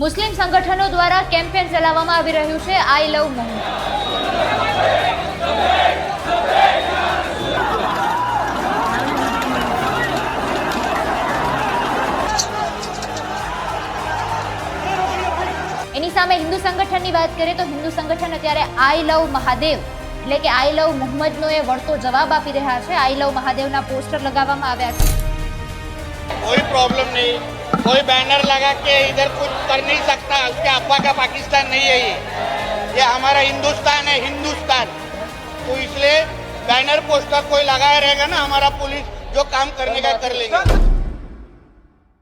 મુસ્લિમ સંગઠનો દ્વારા કેમ્પેન ચલાવવામાં આવી રહ્યું છે. આઈ લવ મોહમ્મદ. એની સામે હિન્દુ સંગઠનની વાત કરીએ તો હિન્દુ સંગઠન અત્યારે આઈ લવ મહાદેવ, એટલે કે આઈ લવ મોહમ્મદનો એ વળતો જવાબ આપી રહ્યા છે. આઈ લવ મહાદેવના પોસ્ટર લગાવવામાં આવ્યા છે. કોઈ પ્રોબ્લેમ નહીં. कोई बैनर लगा के इधर कुछ कर नहीं सकता उसके अब्बा का पाकिस्तान नहीं है ये ये हमारा हिंदुस्तान है हिंदुस्तान तो इसलिए बैनर पोस्टर कोई लगाया रहेगा ना हमारा पुलिस जो काम करने का कर लेंगे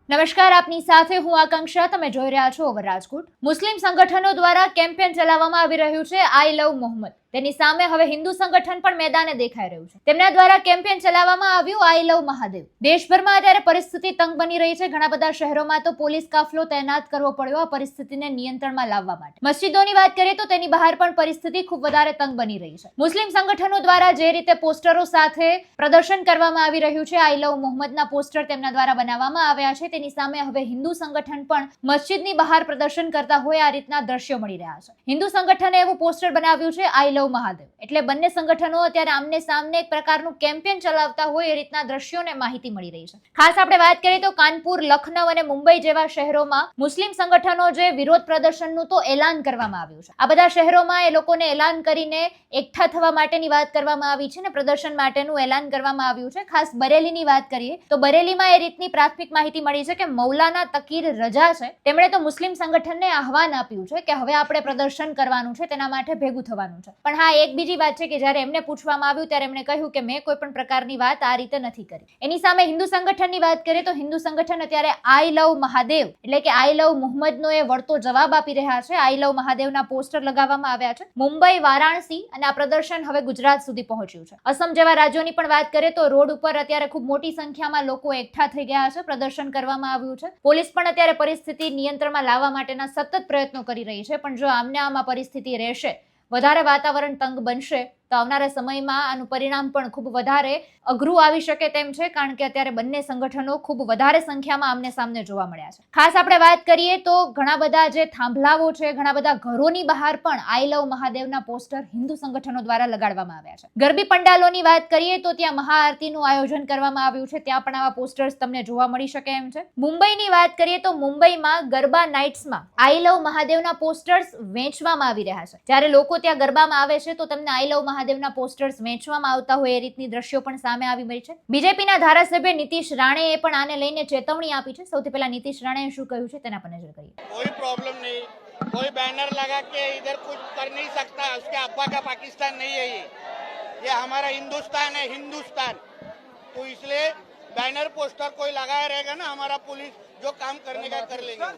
નમસ્કાર આપની સાથે હું આકાંક્ષા તમે જોઈ રહ્યા છો ઓવર રાજકોટ મુસ્લિમ સંગઠનો દ્વારા કેમ્પેન ચલાવવામાં આવી રહ્યું છે આઈ લવ મોહમ્મદ તેની સામે હવે હિન્દુ સંગઠન પણ મેદાને દેખાઈ રહ્યું છે. તેમના દ્વારા કેમ્પેન ચલાવવામાં આવ્યું, આઈ લવ મહાદેવ. દેશભરમાં અત્યારે પરિસ્થિતિ તંગ બની રહી છે. ઘણા બધા શહેરોમાં તો પોલીસ કાફલો તૈનાત કરવો પડ્યો આ પરિસ્થિતિને નિયંત્રણમાં લાવવા માટે. મસ્જિદોની વાત કરીએ તો તેની બહાર પણ પરિસ્થિતિ ખૂબ વધારે તંગ બની રહી છે. મુસ્લિમ સંગઠનો દ્વારા જે રીતે પોસ્ટરો સાથે પ્રદર્શન કરવામાં આવી રહ્યું છે, આઈ લવ મોહમ્મદના પોસ્ટર તેમના દ્વારા બનાવવામાં આવ્યા છે, તેની સામે હવે હિન્દુ સંગઠન પણ મસ્જિદની બહાર પ્રદર્શન કરતા હોય આ રીતના દ્રશ્યો મળી રહ્યા છે. હિન્દુ સંગઠને એવું પોસ્ટર બનાવ્યું છે, આઈ લવ મહાદેવ. એટલે બંને સંગઠનો અત્યારે આમને સામને એક પ્રકારનું કેમ્પેન ચલાવતા હોય એ રીતના દ્રશ્યોને માહિતી મળી રહી છે. ખાસ આપણે વાત કરીએ તો કાનપુર લખનઉ અને મુંબઈ જેવા શહેરોમાં મુસ્લિમ સંગઠનો જે વિરોધ પ્રદર્શનનું તો એલાન કરવામાં આવ્યું છે. આ બધા શહેરોમાં એ લોકોને એલાન કરીને એકઠા થવા માટેની વાત કરવામાં આવી છે ને પ્રદર્શન માટેનું એલાન કરવામાં આવ્યું છે. ખાસ બરેલીની વાત કરીએ તો બરેલીમાં એ રીતની પ્રાથમિક માહિતી મળી છે કે મૌલાના તકીર રજા છે. તેમણે તો મુસ્લિમ સંગઠનને આહવાન આપ્યું છે કે હવે આપણે પ્રદર્શન કરવાનું છે, તેના માટે ભેગું થવાનું છે. પણ હા, એક બીજી વાત છે કે જ્યારે એમને પૂછવામાં આવ્યું ત્યારે એમણે કહ્યું કે મેં કોઈ પણ પ્રકારની વાત આ રીતે નથી કરી. એની સામે હિન્દુ સંગઠનની વાત કરીએ તો હિન્દુ સંગઠન અત્યારે આઈ લવ મહાદેવ, એટલે કે આઈ લવ મુહમ્મદનો એ વળતો જવાબ આપી રહ્યા છે. આઈ લવ મહાદેવના પોસ્ટર લગાવવામાં આવ્યા છે. મુંબઈ, વારાણસી અને આ પ્રદર્શન હવે ગુજરાત સુધી પહોંચ્યું છે. અસમ જેવા રાજ્યોની પણ વાત કરીએ તો રોડ ઉપર અત્યારે ખૂબ મોટી સંખ્યામાં લોકો એકઠા થઈ ગયા છે. પ્રદર્શન કરવામાં આવ્યું છે. પોલીસ પણ અત્યારે પરિસ્થિતિ નિયંત્રણમાં લાવવા માટેના સતત પ્રયત્નો કરી રહી છે. પણ જો આમને આમ પરિસ્થિતિ રહેશે વધારે વાતાવરણ તંગ બનશે તો આવનારા સમયમાં આનું પરિણામ પણ ખૂબ વધારે અઘરું આવી શકે તેમ છે, કારણ કે અત્યારે બંને સંગઠનો ખૂબ વધારે સંખ્યામાં આમને સામને જોવા મળ્યા છે. ખાસ આપણે વાત કરીએ તો ઘણા બધા જે થાંભલાઓ છે, ઘણા બધા ઘરોની બહાર પણ આઈ લવ મહાદેવના પોસ્ટર હિન્દુ સંગઠનો દ્વારા લગાડવામાં આવ્યા છે. ગરબી પંડાલોની વાત કરીએ તો ત્યાં મહાઆરતીનું આયોજન કરવામાં આવ્યું છે, ત્યાં પણ આવા પોસ્ટર્સ તમને જોવા મળી શકે એમ છે. મુંબઈની વાત કરીએ તો મુંબઈમાં ગરબા નાઇટ્સમાં આઈ લવ મહાદેવના પોસ્ટર્સ વેચવામાં આવી રહ્યા છે. જ્યારે લોકો ત્યાં ગરબામાં આવે છે, તો તમને આઈ લવ મહાદેવના પોસ્ટર્સ વેચવામાં આવતા હોય એ રીતની દ્રશ્યો પણ સામે આવી મળી છે બીજેપીના ધારાસભ્ય નીતિશ રાણેએ પણ આને લઈને ચેતવણી આપી છે સૌથી પહેલા નીતિશ રાણેએ શું કહ્યું છે તેના પર નજર કરીએ कोई प्रॉब्लम नहीं कोई बैनर लगा के इधर कुछ कर नहीं सकता उसके अब्बा का पाकिस्तान नहीं है ये ये हमारा हिंदुस्तान है हिंदुस्तान तो इसलिए बैनर पोस्टर कोई लगाया रहेगा ना हमारा पुलिस जो काम करने का कर लेंगे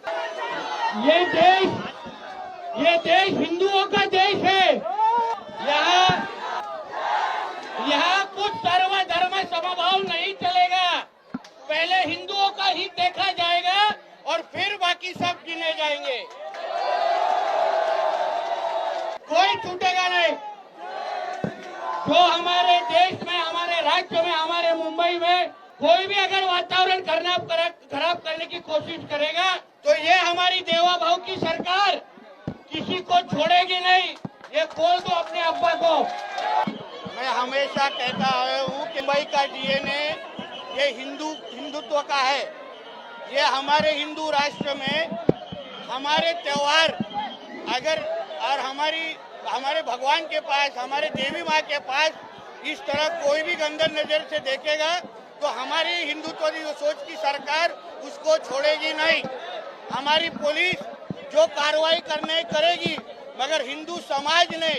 ये देश ये देश हिंदुओं का देश है यहाँ यहाँ कुछ सर्व धर्म समभाव नहीं चलेगा। पहले हिंदुओं का हित देखा जाएगा और फिर बाकी सब गिने जाएँगे। कोई छूटेगा नहीं। जो हमारे देश में, हमारे राज्य में, हमारे मुंबई में कोई भी अगर वातावरण करना खराब करने की कोशिश करेगा तो ये हमारी देवा भाव की सरकार किसी को छोड़ेगी नहीं। ये बोल दो अपने अब्बा को मैं हमेशा कहता आया हूँ कि मुंबई का डीएनए ये हिंदू, हिंदुत्व का है। ये हमारे हिंदू राष्ट्र में हमारे त्योहार, अगर, और हमारी, हमारे भगवान के पास, हमारे देवी माँ के पास इस तरह कोई भी गंदन नज़र से देखेगा तो हमारी हिंदुत्व जो सोच की सरकार, उसको छोड़ेगी नहीं। हमारी पुलिस जो कार्रवाई करने करेगी मगर हिंदू समाज ने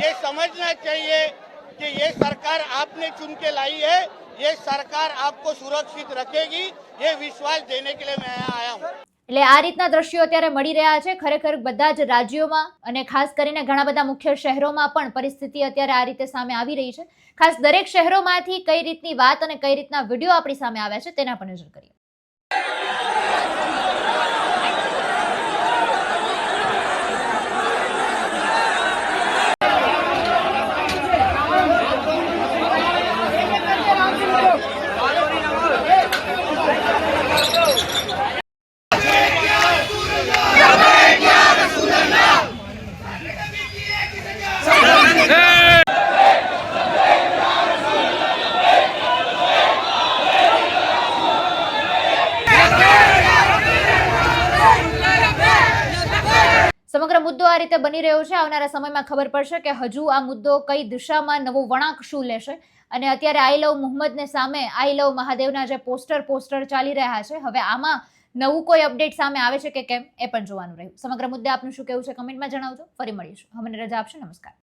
ये समझना चाहिए कि ये सरकार आपने चुन के लाई है ये सरकार आपको सुरक्षित रखेगी ये विश्वास देने के लिए मैं यहाँ आया हूँ એટલે આ રીતના દ્રશ્યો અત્યારે મળી રહ્યા છે ખરેખર બધા જ રાજ્યોમાં અને ખાસ કરીને ઘણા બધા મુખ્ય શહેરોમાં પણ પરિસ્થિતિ અત્યારે આ રીતે સામે આવી રહી છે ખાસ દરેક શહેરોમાંથી કઈ રીતની વાત અને કઈ રીતના વિડીયો આપણી સામે આવ્યા છે તેના પર નજર કરીએ મુદ્દો આ રીતે બની રહ્યો છે. આવનારા સમયમાં ખબર પડશે કે હજુ આ મુદ્દો કઈ દિશામાં નવો વળાંક શું લેશે. અને અત્યારે આઈ લવ મુહમ્મદને સામે આઈ લવ મહાદેવના જે પોસ્ટર પોસ્ટર ચાલી રહ્યા છે. હવે આમાં નવું કોઈ અપડેટ સામે આવે છે કે કેમ એ પણ જોવાનું રહ્યું. સમગ્ર મુદ્દે આપનું શું કહેવું છે કમેન્ટમાં જણાવજો. ફરી મળીશું. હવે મને રજા આપશો. નમસ્કાર.